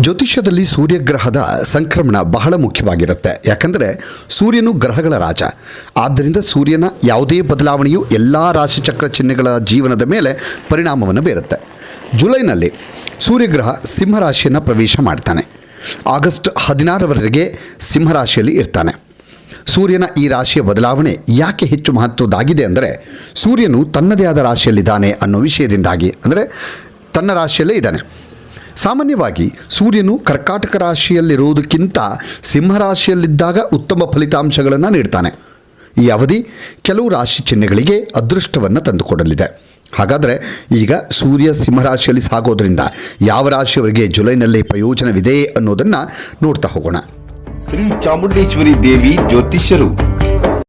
ಜ್ಯೋತಿಷ್ಯದಲ್ಲಿ ಸೂರ್ಯಗ್ರಹದ ಸಂಕ್ರಮಣ ಬಹಳ ಮುಖ್ಯವಾಗಿರುತ್ತೆ. ಯಾಕಂದರೆ ಸೂರ್ಯನು ಗ್ರಹಗಳ ರಾಜ. ಆದ್ದರಿಂದ ಸೂರ್ಯನ ಯಾವುದೇ ಬದಲಾವಣೆಯು ಎಲ್ಲ ರಾಶಿಚಕ್ರ ಚಿಹ್ನೆಗಳ ಜೀವನದ ಮೇಲೆ ಪರಿಣಾಮವನ್ನು ಬೀರುತ್ತೆ. ಜುಲೈನಲ್ಲಿ ಸೂರ್ಯಗ್ರಹ ಸಿಂಹರಾಶಿಯನ್ನು ಪ್ರವೇಶ ಮಾಡ್ತಾನೆ. ಆಗಸ್ಟ್ ಹದಿನಾರರವರೆಗೆ ಸಿಂಹರಾಶಿಯಲ್ಲಿ ಇರ್ತಾನೆ. ಸೂರ್ಯನ ಈ ರಾಶಿಯ ಬದಲಾವಣೆ ಯಾಕೆ ಹೆಚ್ಚು ಮಹತ್ವದ್ದಾಗಿದೆ ಅಂದರೆ ಸೂರ್ಯನು ತನ್ನದೇ ಆದ ರಾಶಿಯಲ್ಲಿದ್ದಾನೆ ಅನ್ನೋ ವಿಷಯದಿಂದಾಗಿ. ಅಂದರೆ ತನ್ನ ರಾಶಿಯಲ್ಲೇ ಇದ್ದಾನೆ. ಸಾಮಾನ್ಯವಾಗಿ ಸೂರ್ಯನು ಕರ್ಕಾಟಕ ರಾಶಿಯಲ್ಲಿರುವುದಕ್ಕಿಂತ ಸಿಂಹರಾಶಿಯಲ್ಲಿದ್ದಾಗ ಉತ್ತಮ ಫಲಿತಾಂಶಗಳನ್ನು ನೀಡ್ತಾನೆ. ಈ ಅವಧಿ ಕೆಲವು ರಾಶಿ ಚಿಹ್ನೆಗಳಿಗೆ ಅದೃಷ್ಟವನ್ನು ತಂದುಕೊಡಲಿದೆ. ಹಾಗಾದರೆ ಈಗ ಸೂರ್ಯ ಸಿಂಹರಾಶಿಯಲ್ಲಿ ಸಾಗೋದ್ರಿಂದ ಯಾವ ರಾಶಿಯವರಿಗೆ ಜುಲೈನಲ್ಲಿ ಪ್ರಯೋಜನವಿದೆ ಅನ್ನೋದನ್ನು ನೋಡ್ತಾ ಹೋಗೋಣ. ಶ್ರೀ ಚಾಮುಂಡೇಶ್ವರಿ ದೇವಿ ಜ್ಯೋತಿಷ್ಯರು.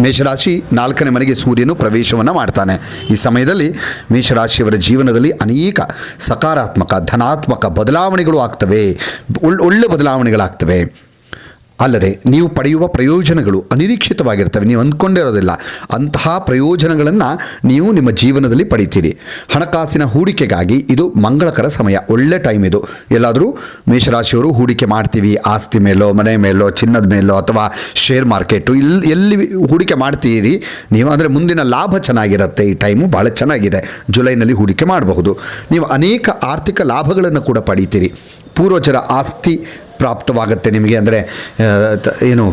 ಮೇಷರಾಶಿ ನಾಲ್ಕನೇ ಮನೆಗೆ ಸೂರ್ಯನು ಪ್ರವೇಶವನ್ನು ಮಾಡ್ತಾನೆ. ಈ ಸಮಯದಲ್ಲಿ ಮೇಷರಾಶಿಯವರ ಜೀವನದಲ್ಲಿ ಅನೇಕ ಸಕಾರಾತ್ಮಕ, ಧನಾತ್ಮಕ ಬದಲಾವಣೆಗಳು ಆಗ್ತವೆ. ಒಳ್- ಒಳ್ಳೆ ಬದಲಾವಣೆಗಳಾಗ್ತವೆ. ಅಲ್ಲದೆ ನೀವು ಪಡೆಯುವ ಪ್ರಯೋಜನಗಳು ಅನಿರೀಕ್ಷಿತವಾಗಿರ್ತವೆ ನೀವು ಅಂದ್ಕೊಂಡಿರೋದಿಲ್ಲ ಅಂತಹ ಪ್ರಯೋಜನಗಳನ್ನು ನೀವು ನಿಮ್ಮ ಜೀವನದಲ್ಲಿ ಪಡೀತೀರಿ. ಹಣಕಾಸಿನ ಹೂಡಿಕೆಗಾಗಿ ಇದು ಮಂಗಳಕರ ಸಮಯ. ಒಳ್ಳೆ ಟೈಮ್ ಇದು. ಎಲ್ಲಾದರೂ ಮೇಷರಾಶಿಯವರು ಹೂಡಿಕೆ ಮಾಡ್ತೀವಿ. ಆಸ್ತಿ ಮೇಲೋ, ಮನೆ ಮೇಲೋ, ಚಿನ್ನದ ಮೇಲೋ ಅಥವಾ ಶೇರ್ ಮಾರ್ಕೆಟು ಇಲ್ಲಿ ಎಲ್ಲಿ ಹೂಡಿಕೆ ಮಾಡ್ತೀರಿ? ನೀವು ಅಂದರೆ ಮುಂದಿನ ಲಾಭ ಚೆನ್ನಾಗಿರುತ್ತೆ. ಈ ಟೈಮು ಭಾಳ ಚೆನ್ನಾಗಿದೆ. ಜುಲೈನಲ್ಲಿ ಹೂಡಿಕೆ ಮಾಡಬಹುದು. ನೀವು ಅನೇಕ ಆರ್ಥಿಕ ಲಾಭಗಳನ್ನು ಕೂಡ ಪಡೀತೀರಿ. ಪೂರ್ವಜರ ಆಸ್ತಿ ಪ್ರಾಪ್ತವಾಗುತ್ತೆ ನಿಮಗೆ ಅಂದರೆ ಏನು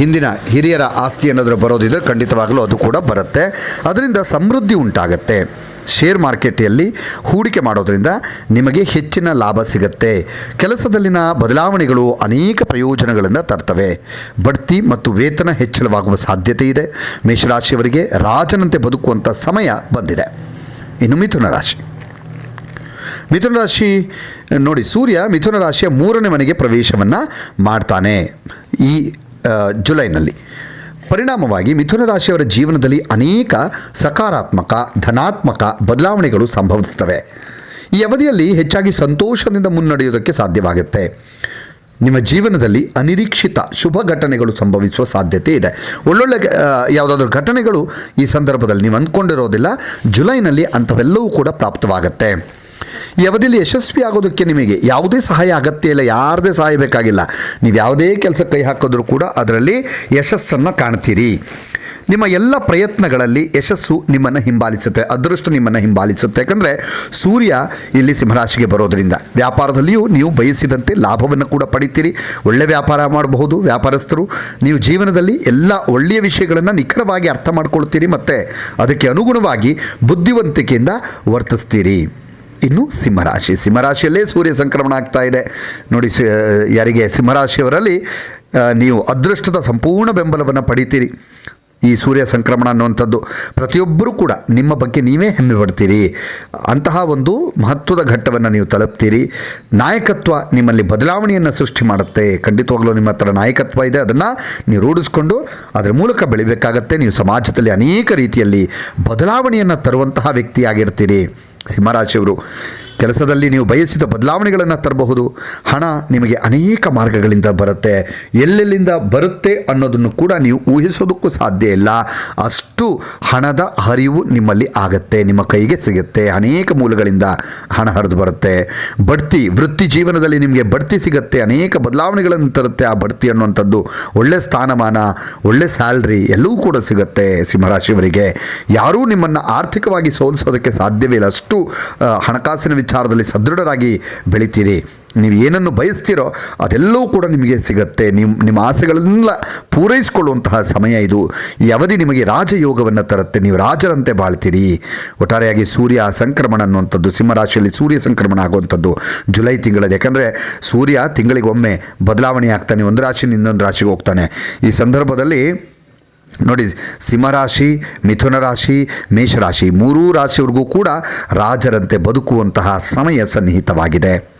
ಹಿಂದಿನ ಹಿರಿಯರ ಆಸ್ತಿ ಅನ್ನೋದ್ರ ಬರೋದಿದ್ರೆ ಖಂಡಿತವಾಗಲೂ ಅದು ಕೂಡ ಬರುತ್ತೆ. ಅದರಿಂದ ಸಮೃದ್ಧಿ ಉಂಟಾಗತ್ತೆ. ಶೇರ್ ಮಾರ್ಕೆಟಲ್ಲಿ ಹೂಡಿಕೆ ಮಾಡೋದರಿಂದ ನಿಮಗೆ ಹೆಚ್ಚಿನ ಲಾಭ ಸಿಗುತ್ತೆ. ಕೆಲಸದಲ್ಲಿನ ಬದಲಾವಣೆಗಳು ಅನೇಕ ಪ್ರಯೋಜನಗಳನ್ನು ತರ್ತವೆ. ಬಡ್ತಿ ಮತ್ತು ವೇತನ ಹೆಚ್ಚಳವಾಗುವ ಸಾಧ್ಯತೆ ಇದೆ. ಮೇಷರಾಶಿಯವರಿಗೆ ರಾಜನಂತೆ ಬದುಕುವಂಥ ಸಮಯ ಬಂದಿದೆ. ಇನ್ನು ಮಿಥುನ ರಾಶಿ. ಮಿಥುನ ರಾಶಿ ನೋಡಿ, ಸೂರ್ಯ ಮಿಥುನ ರಾಶಿಯ ಮೂರನೇ ಮನೆಗೆ ಪ್ರವೇಶವನ್ನು ಮಾಡ್ತಾನೆ ಈ ಜುಲೈನಲ್ಲಿ. ಪರಿಣಾಮವಾಗಿ ಮಿಥುನ ರಾಶಿಯವರ ಜೀವನದಲ್ಲಿ ಅನೇಕ ಸಕಾರಾತ್ಮಕ, ಧನಾತ್ಮಕ ಬದಲಾವಣೆಗಳು ಸಂಭವಿಸ್ತವೆ ಈ ಅವಧಿಯಲ್ಲಿ ಹೆಚ್ಚಾಗಿ ಸಂತೋಷದಿಂದ ಮುನ್ನಡೆಯುವುದಕ್ಕೆ ಸಾಧ್ಯವಾಗುತ್ತೆ. ನಿಮ್ಮ ಜೀವನದಲ್ಲಿ ಅನಿರೀಕ್ಷಿತ ಶುಭ ಘಟನೆಗಳು ಸಂಭವಿಸುವ ಸಾಧ್ಯತೆ ಇದೆ. ಒಳ್ಳೊಳ್ಳೆ ಯಾವುದಾದ್ರೂ ಘಟನೆಗಳು ಈ ಸಂದರ್ಭದಲ್ಲಿ ನೀವು ಅಂದ್ಕೊಂಡಿರೋದಿಲ್ಲ. ಜುಲೈನಲ್ಲಿ ಅಂಥವೆಲ್ಲವೂ ಕೂಡ ಪ್ರಾಪ್ತವಾಗುತ್ತೆ. ಈ ಯಶಸ್ವಿ ಆಗೋದಕ್ಕೆ ನಿಮಗೆ ಯಾವುದೇ ಸಹಾಯ ಅಗತ್ಯ ಇಲ್ಲ, ಯಾರದೇ ಸಹಾಯ ಬೇಕಾಗಿಲ್ಲ. ನೀವು ಯಾವುದೇ ಕೆಲಸ ಕೈ ಹಾಕಿದ್ರೂ ಕೂಡ ಅದರಲ್ಲಿ ಯಶಸ್ಸನ್ನು ಕಾಣ್ತೀರಿ. ನಿಮ್ಮ ಎಲ್ಲ ಪ್ರಯತ್ನಗಳಲ್ಲಿ ಯಶಸ್ಸು ನಿಮ್ಮನ್ನು ಹಿಂಬಾಲಿಸುತ್ತೆ, ಅದೃಷ್ಟ ನಿಮ್ಮನ್ನು ಹಿಂಬಾಲಿಸುತ್ತೆ. ಯಾಕಂದರೆ ಸೂರ್ಯ ಇಲ್ಲಿ ಸಿಂಹರಾಶಿಗೆ ಬರೋದರಿಂದ ವ್ಯಾಪಾರದಲ್ಲಿಯೂ ನೀವು ಬಯಸಿದಂತೆ ಲಾಭವನ್ನು ಕೂಡ ಪಡಿತೀರಿ. ಒಳ್ಳೆ ವ್ಯಾಪಾರ ಮಾಡಬಹುದು, ವ್ಯಾಪಾರಸ್ಥರು. ನೀವು ಜೀವನದಲ್ಲಿ ಎಲ್ಲ ಒಳ್ಳೆಯ ವಿಷಯಗಳನ್ನು ನಿಖರವಾಗಿ ಅರ್ಥ ಮಾಡ್ಕೊಳ್ತೀರಿ ಮತ್ತು ಅದಕ್ಕೆ ಅನುಗುಣವಾಗಿ ಬುದ್ಧಿವಂತಿಕೆಯಿಂದ ವರ್ತಿಸ್ತೀರಿ. ಇನ್ನು ಸಿಂಹರಾಶಿ. ಸಿಂಹರಾಶಿಯಲ್ಲೇ ಸೂರ್ಯ ಸಂಕ್ರಮಣ ಆಗ್ತಾ ಇದೆ. ನೋಡಿ ಯಾರಿಗೆ ಸಿಂಹರಾಶಿಯವರಲ್ಲಿ ನೀವು ಅದೃಷ್ಟದ ಸಂಪೂರ್ಣ ಬೆಂಬಲವನ್ನು ಪಡಿತೀರಿ. ಈ ಸೂರ್ಯ ಸಂಕ್ರಮಣ ಅನ್ನುವಂಥದ್ದು ಪ್ರತಿಯೊಬ್ಬರೂ ಕೂಡ ನಿಮ್ಮ ಬಗ್ಗೆ ನೀವೇ ಹೆಮ್ಮೆ ಪಡ್ತೀರಿ. ಅಂತಹ ಒಂದು ಮಹತ್ವದ ಘಟ್ಟವನ್ನು ನೀವು ತಲುಪ್ತೀರಿ. ನಾಯಕತ್ವ ನಿಮ್ಮಲ್ಲಿ ಬದಲಾವಣೆಯನ್ನು ಸೃಷ್ಟಿ ಮಾಡುತ್ತೆ. ಖಂಡಿತವಾಗ್ಲೂ ನಿಮ್ಮ ಹತ್ರ ನಾಯಕತ್ವ ಇದೆ. ಅದನ್ನು ನೀವು ರೂಢಿಸ್ಕೊಂಡು ಅದರ ಮೂಲಕ ಬೆಳಿಬೇಕಾಗತ್ತೆ. ನೀವು ಸಮಾಜದಲ್ಲಿ ಅನೇಕ ರೀತಿಯಲ್ಲಿ ಬದಲಾವಣೆಯನ್ನು ತರುವಂತಹ ವ್ಯಕ್ತಿಯಾಗಿರ್ತೀರಿ. ಸಿಂಹರಾಶಿಯವರು ಕೆಲಸದಲ್ಲಿ ನೀವು ಬಯಸಿದ ಬದಲಾವಣೆಗಳನ್ನು ತರಬಹುದು. ಹಣ ನಿಮಗೆ ಅನೇಕ ಮಾರ್ಗಗಳಿಂದ ಬರುತ್ತೆ. ಎಲ್ಲೆಲ್ಲಿಂದ ಬರುತ್ತೆ ಅನ್ನೋದನ್ನು ಕೂಡ ನೀವು ಊಹಿಸೋದಕ್ಕೂ ಸಾಧ್ಯ ಇಲ್ಲ. ಅಷ್ಟು ಹಣದ ಹರಿವು ನಿಮ್ಮಲ್ಲಿ ಆಗತ್ತೆ, ನಿಮ್ಮ ಕೈಗೆ ಸಿಗುತ್ತೆ, ಅನೇಕ ಮೂಲಗಳಿಂದ ಹಣ ಹರಿದು ಬರುತ್ತೆ. ಬಡ್ತಿ, ವೃತ್ತಿ ಜೀವನದಲ್ಲಿ ನಿಮಗೆ ಬಡ್ತಿ ಸಿಗುತ್ತೆ, ಅನೇಕ ಬದಲಾವಣೆಗಳನ್ನು ತರುತ್ತೆ ಆ ಬಡ್ತಿ ಅನ್ನುವಂಥದ್ದು. ಒಳ್ಳೆ ಸ್ಥಾನಮಾನ, ಒಳ್ಳೆ ಸ್ಯಾಲ್ರಿ ಎಲ್ಲವೂ ಕೂಡ ಸಿಗುತ್ತೆ ಸಿಂಹರಾಶಿಯವರಿಗೆ. ಯಾರೂ ನಿಮ್ಮನ್ನು ಆರ್ಥಿಕವಾಗಿ ಸೋಲಿಸೋದಕ್ಕೆ ಸಾಧ್ಯವೇ ಇಲ್ಲ ಅಷ್ಟು ಹಣಕಾಸಿನ ವಿಚಾರದಲ್ಲಿ ಸದೃಢರಾಗಿ ಬೆಳಿತೀರಿ. ನೀವು ಏನನ್ನು ಬಯಸ್ತೀರೋ ಅದೆಲ್ಲವೂ ಕೂಡ ನಿಮಗೆ ಸಿಗತ್ತೆ. ನಿಮ್ಮ ನಿಮ್ಮ ಆಸೆಗಳನ್ನೆಲ್ಲ ಪೂರೈಸಿಕೊಳ್ಳುವಂತಹ ಸಮಯ ಇದು. ಈ ಅವಧಿ ನಿಮಗೆ ರಾಜಯೋಗವನ್ನು ತರುತ್ತೆ. ನೀವು ರಾಜರಂತೆ ಬಾಳ್ತೀರಿ. ಒಟ್ಟಾರೆಯಾಗಿ ಸೂರ್ಯ ಸಂಕ್ರಮಣ ಅನ್ನುವಂಥದ್ದು ಸಿಂಹರಾಶಿಯಲ್ಲಿ ಸೂರ್ಯ ಸಂಕ್ರಮಣ ಆಗುವಂಥದ್ದು ಜುಲೈ ತಿಂಗಳಲ್ಲಿ. ಯಾಕಂದರೆ ಸೂರ್ಯ ತಿಂಗಳಿಗೊಮ್ಮೆ ಬದಲಾವಣೆ ಆಗ್ತಾನೆ. ಒಂದು ರಾಶಿಯಿಂದ ಇನ್ನೊಂದು ರಾಶಿಗೆ ಹೋಗ್ತಾನೆ. ಈ ಸಂದರ್ಭದಲ್ಲಿ ನೋಡಿ ಸಿಂಹರಾಶಿ ಮಿಥುನ ರಾಶಿ ಮೇಷರಾಶಿ ಮೂರೂ ರಾಶಿವರೆಗೂ ಕೂಡ ರಾಜರಂತೆ ಬದುಕುವಂತಹ ಸಮಯ ಸನ್ನಿಹಿತವಾಗಿದೆ.